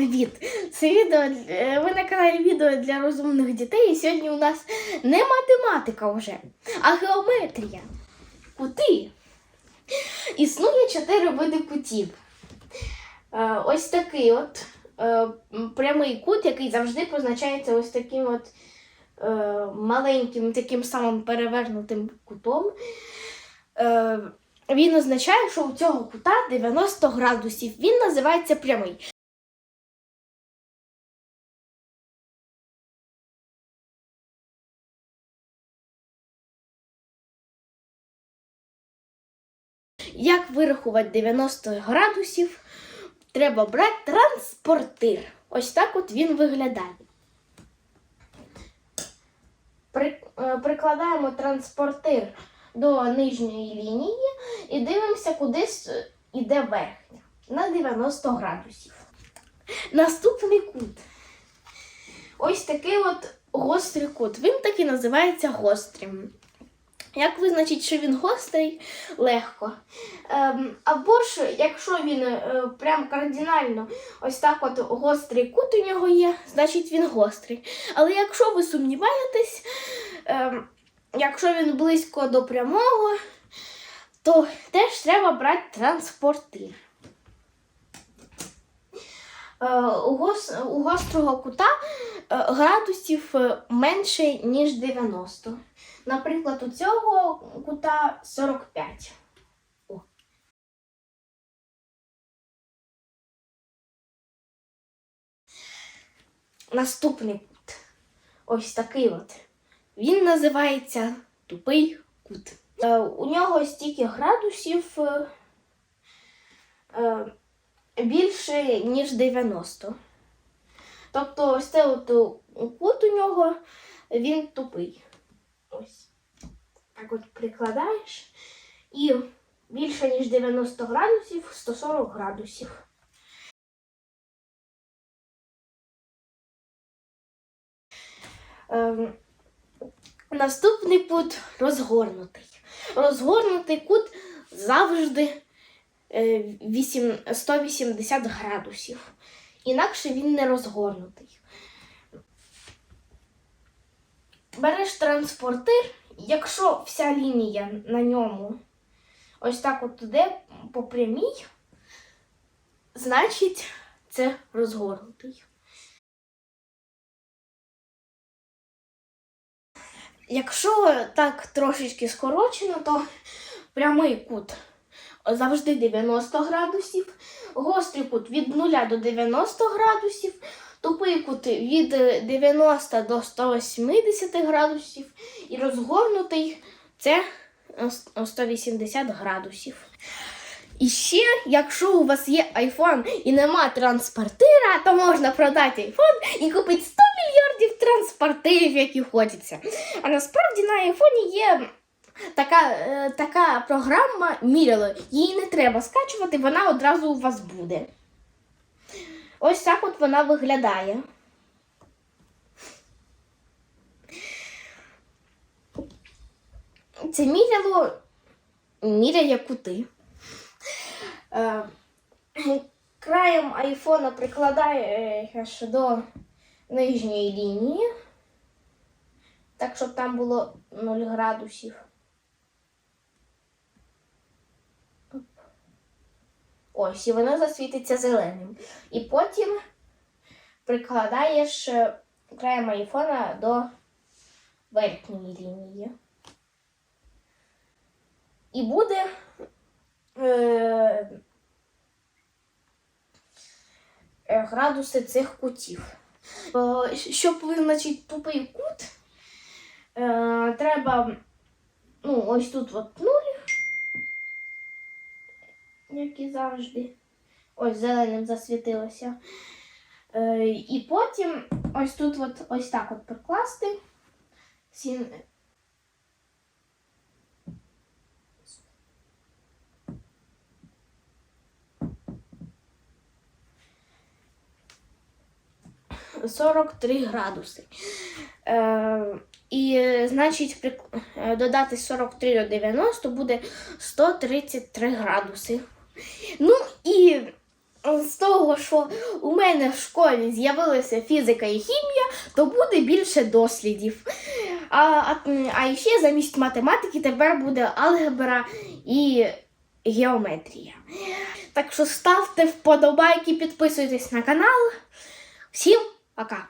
привіт! Це відео е, ви на каналі відео для розумних дітей. І сьогодні у нас не математика вже, а геометрія. Кути. Існує чотири види кутів. Е, Ось такий от е, прямий кут, який завжди позначається ось таким от маленьким, таким самим перевернутим кутом. Він означає, що у цього кута 90 градусів. Він називається прямий. Як вирахувати 90 градусів, треба брати транспортир. Ось так от він виглядає. Е, прикладаємо транспортир до нижньої лінії і дивимося, куди іде верхня на 90 градусів. Наступний кут. Ось такий от гострий кут. Він так і називається гострим. Як визначить, що він гострий, легко. Ем, або ж, якщо він е, прям кардинально ось так от гострий кут у нього є, значить він гострий. Але якщо ви сумніваєтесь, ем, якщо він близько до прямого, то теж треба брати транспортир. Е, у, гос, у гострого кута е, градусів е, менше, ніж 90. Наприклад, у цього кута 45. О. Наступний кут. Ось такий от. Він називається тупий кут. Е, у нього стільки градусів е, е, більше, ніж 90. Тобто, ось це от кут у нього, він тупий. Ось. Так от прикладаєш. І більше, ніж 90 градусів, 140 градусів. Ем, наступний кут розгорнутий. Розгорнутий кут завжди е, 180 градусів. Інакше він не розгорнутий. Береш транспортир, якщо вся лінія на ньому ось так от іде по прямій, значить це розгорнутий. Якщо так трошечки скорочено, то прямий кут завжди 90 градусів, гострий кут від 0 до 90 градусів, тупий кут від 90 до 180 градусів і розгорнутий це е, 180 градусів. І ще, якщо у вас є iPhone і нема транспортира, то можна продати iPhone і купити 100 мільярдів транспортирів, які хочеться. А насправді на iPhone є така, е, така програма Міряло. Її не треба скачувати, вона одразу у вас буде. Ось так от вона виглядає. Це міряло міряє кути. Е, краєм айфона прикладаєш до нижньої лінії, так, щоб там було 0 градусів. Ось, і воно засвітиться зеленим. І потім прикладаєш е, краєм айфона до верхньої лінії. І буде е, е, градуси цих кутів. Щоб визначити тупий кут, треба ну, ось тут от нуль, як і завжди. Ось зеленим засвітилося. Е, і потім ось тут от, ось так от прикласти. Сім... Сорок три градуси. Е, і, значить, прик- е, додати 43 до 90 буде 133 градуси. Ну і з того, що у мене в школі з'явилася фізика і хімія, то буде більше дослідів. А, а, а ще замість математики тепер буде алгебра і геометрія. Так що ставте вподобайки, підписуйтесь на канал. Всім пока!